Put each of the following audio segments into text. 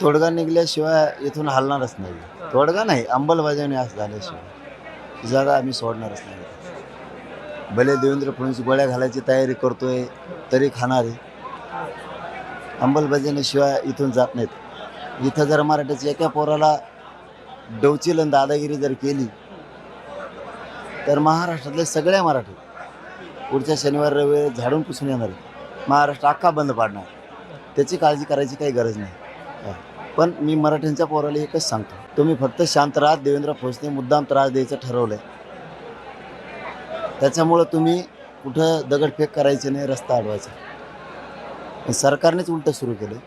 तोडगा निघल्याशिवाय इथून हलणारच नाही. तोडगा नाही अंमलबजावणी असं झाल्याशिवाय. जागा आम्ही सोडणारच नाही. भले देवेंद्र फडणवीस गोळ्या घालायची तयारी करतोय तरी खाणार आहे. अंमलबजावणीशिवाय इथून जात नाहीत. इथं जर मराठीच्या एका पोराला डवचील आणि दादागिरी जर केली तर महाराष्ट्रातले सगळ्या मराठी पुढच्या शनिवार रविवारी झाडून पुसून येणार महाराष्ट्र अख्खा बंद पाडणार. त्याची काळजी करायची काही गरज नाही. पण मी मराठ्यांच्या पोराला एकच सांगतो. तुम्ही फक्त शांत राहा. देवेंद्र फौजने मुद्दाम त्रास द्यायचं ठरवलंय. त्याच्यामुळं तुम्ही कुठं दगडफेक करायची नाही रस्ता अडवायचा. सरकारनेच उलटं सुरू केलं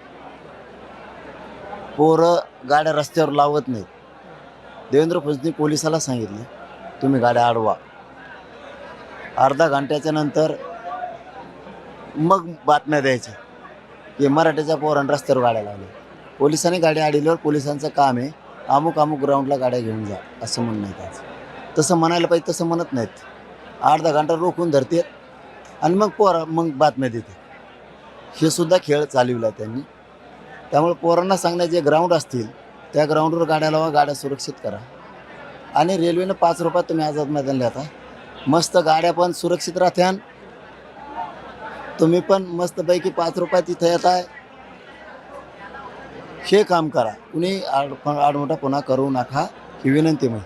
पोरं गाड्या रस्त्यावर लावत नाहीत. देवेंद्र फौजने पोलिसाला सांगितलं तुम्ही गाड्या अडवा. अर्धा घंट्याच्या नंतर मग बातम्या द्यायच्या. की मराठीच्या पोरांनी रस्त्यावर गाड्या लावल्या. पोलिसांनी गाड्या अडवल्यावर पोलिसांचं काम आहे. अमुक अमुक ग्राउंडला गाड्या घेऊन जा असं म्हणणं आहे त्याचं. तसं म्हणायला पाहिजे तसं म्हणत नाहीत. अर्धा घंटा रोखून धरते आणि मग पोरा मग बातम्या देते हे सुद्धा खेळ चालविला त्यांनी. त्यामुळे पोरांना सांगण्याचे ग्राउंड असतील त्या ग्राउंडवर गाड्या लावा गाड्या सुरक्षित करा. आणि रेल्वेनं पाच रुपयात तुम्ही आझाद मैदान आता. मस्त गाड्या पण सुरक्षित राहत्यान. तुम्ही पण मस्तपैकी पाच रुपयात तिथे येत आहे हे काम करा. कुणी आड आडमोठा पुन्हा करू नका ही विनंती मी